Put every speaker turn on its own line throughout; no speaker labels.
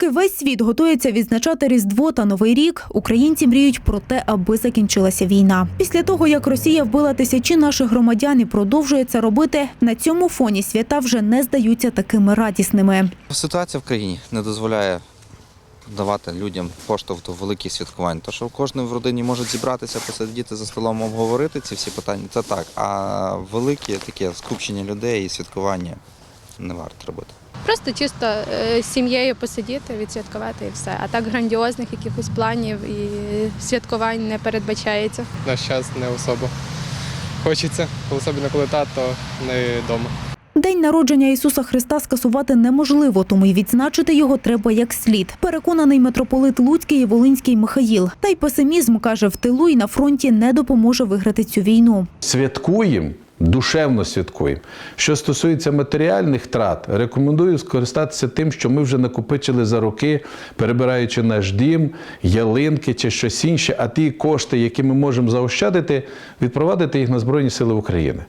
Поки весь світ готується відзначати Різдво та Новий рік, українці мріють про те, аби закінчилася війна. Після того, як Росія вбила тисячі наших громадян і продовжує це робити, на цьому фоні свята вже не здаються такими радісними.
Ситуація в країні не дозволяє давати людям поштовх до великих святкувань. То, що кожен в родині може зібратися, посидіти за столом, обговорити ці всі питання, це так. А великі таке скупчення людей і святкування не варто робити.
Просто чисто е, з сім'єю посидіти, відсвяткувати і все. А так грандіозних якихось планів і святкувань не передбачається.
наш час не особо хочеться, особливо коли тато не вдома.
День народження Ісуса Христа скасувати неможливо, тому й відзначити його треба як слід. Переконаний митрополит Луцький і Волинський Михаїл. Та й песимізм каже, в тилу і на фронті не допоможе виграти цю війну.
святкуємо, душевно святкуємо. Що стосується матеріальних трат, рекомендую скористатися тим, що ми вже накопичили за роки, перебираючи наш дім, ялинки чи щось інше, а ті кошти, які ми можемо заощадити, відпровадити їх на Збройні Сили України.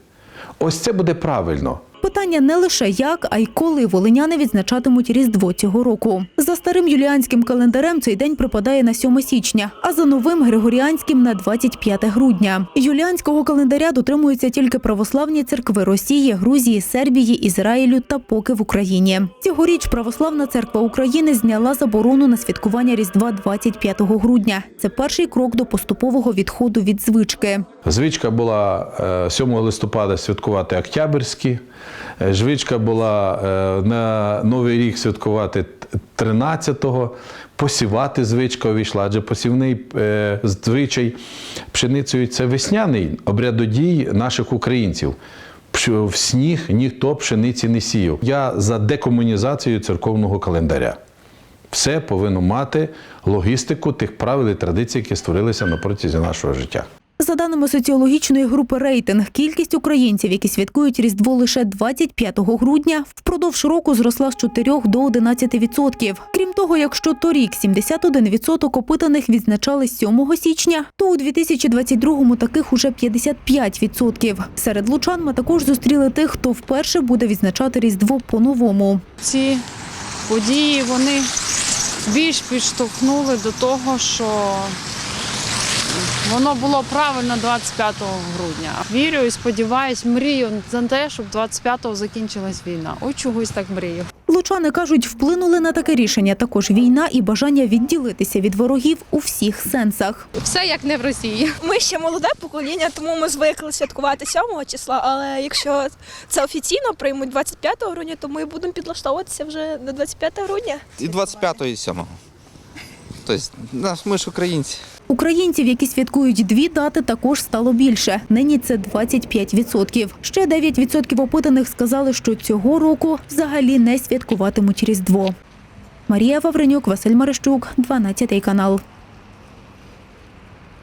Ось це буде правильно.
Питання не лише як, а й коли волиняни відзначатимуть Різдво цього року. За старим юліанським календарем цей день припадає на 7 січня, а за новим григоріанським на 25 грудня. Юліанського календаря дотримуються тільки православні церкви Росії, Грузії, Сербії, Ізраїлю та поки в Україні. Цьогоріч Православна церква України зняла заборону на святкування Різдва 25 грудня. Це перший крок до поступового відходу від звички.
Звичка була е, 7 листопада святкувати Октябрьські, е, звичка була е, на Новий рік святкувати 13-го, посівати звичка увійшла, адже посівний е, звичай пшеницею це весняний обрядодій наших українців. В сніг ніхто пшениці не сіяв. Я за декомунізацію церковного календаря. Все повинно мати логістику тих правил і традицій, які створилися на протязі нашого життя.
За даними соціологічної групи рейтинг, кількість українців, які святкують Різдво лише 25 грудня, впродовж року зросла з 4 до 11 відсотків. Крім того, якщо торік 71 відсоток опитаних відзначали 7 січня, то у 2022-му таких уже 55 відсотків. Серед лучан ми також зустріли тих, хто вперше буде відзначати Різдво по-новому.
ці події вони більш підштовхнули до того, що воно було правильно 25 грудня. Вірю і сподіваюсь, мрію на те, щоб 25-го закінчилась війна. Ой, чогось так мрію.
Лучани кажуть, вплинули на таке рішення також війна і бажання відділитися від ворогів у всіх сенсах.
Все як не в Росії.
Ми ще молоде покоління, тому ми звикли святкувати 7 числа. Але якщо це офіційно приймуть 25 грудня, то ми будемо підлаштовуватися вже на 25 грудня.
І 25-го, і 7-го. Тобто, нас- ми ж українці.
Українців, які святкують дві дати, також стало більше. Нині це 25%. Ще 9% опитаних сказали, що цього року взагалі не святкуватимуть Різдво. Марія Вавренюк, Василь Марищук, 12 канал.